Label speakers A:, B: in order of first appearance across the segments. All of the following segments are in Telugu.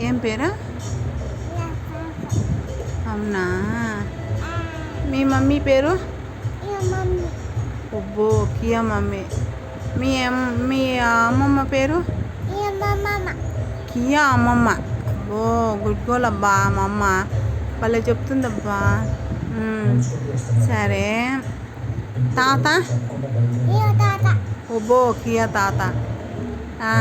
A: ఏం పేరు అవునా మీ మమ్మీ పేరు అబ్బో కియా మమ్మీ మీ అమ్- మీ అమ్మమ్మ పేరు కియా అమ్మమ్మ అబ్బో గుడ్ గోల్ అబ్బా మా అమ్మ భలే చెప్తుందబ్బా ఉమ్, సరే తాత అబ్బో కియా తాత ఆ,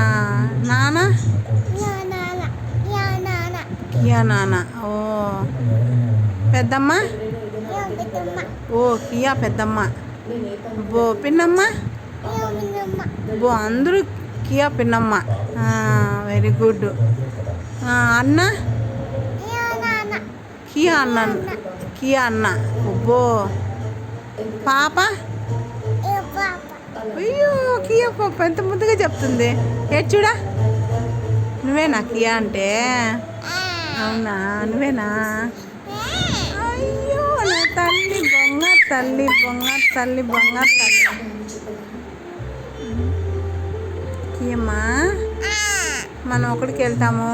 A: కియా నాన్న ఓ. పెద్దమ్మ? ఓ కియా పెద్దమ్మ. బో పిన్నమ్మ? బో అందరూ కియా పిన్నమ్మ. Very good. అన్న? కియా అన్న. కియా అన్న. బో. పాప? అయ్యో కియా పాప ఎంత ముద్దుగా చెప్తుంది. ఏ చూడా నువ్వేనా కియా అంటే? అవునా? నువ్వేనా? అయ్యో నా తల్లి బొంగ తల్లి బొంగ తల్లి బొంగ తల్లి. కియమ్మా మనం ఒకడికి వెళ్తాము.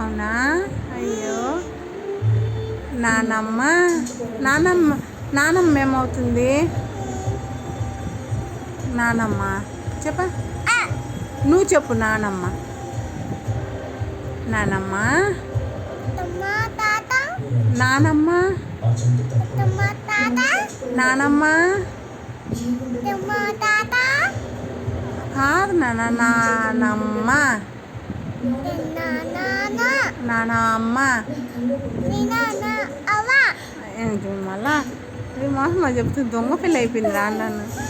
A: అవునా? అయ్యో. నానమ్మ నానమ్మ నానమ్మ ఏమవుతుంది? నానమ్మ. చెప్ప. నువ్వు చెప్పు నానమ్మ. నానమ్మ. నానమ్మ. నానమ్మ. కాదు నాన్న నానమ్మ. నానమ్మ. మళ్ళా? మొహమ్మ చెప్తే దొంగ పిల్ల అయిపోయింది రా నన్ను.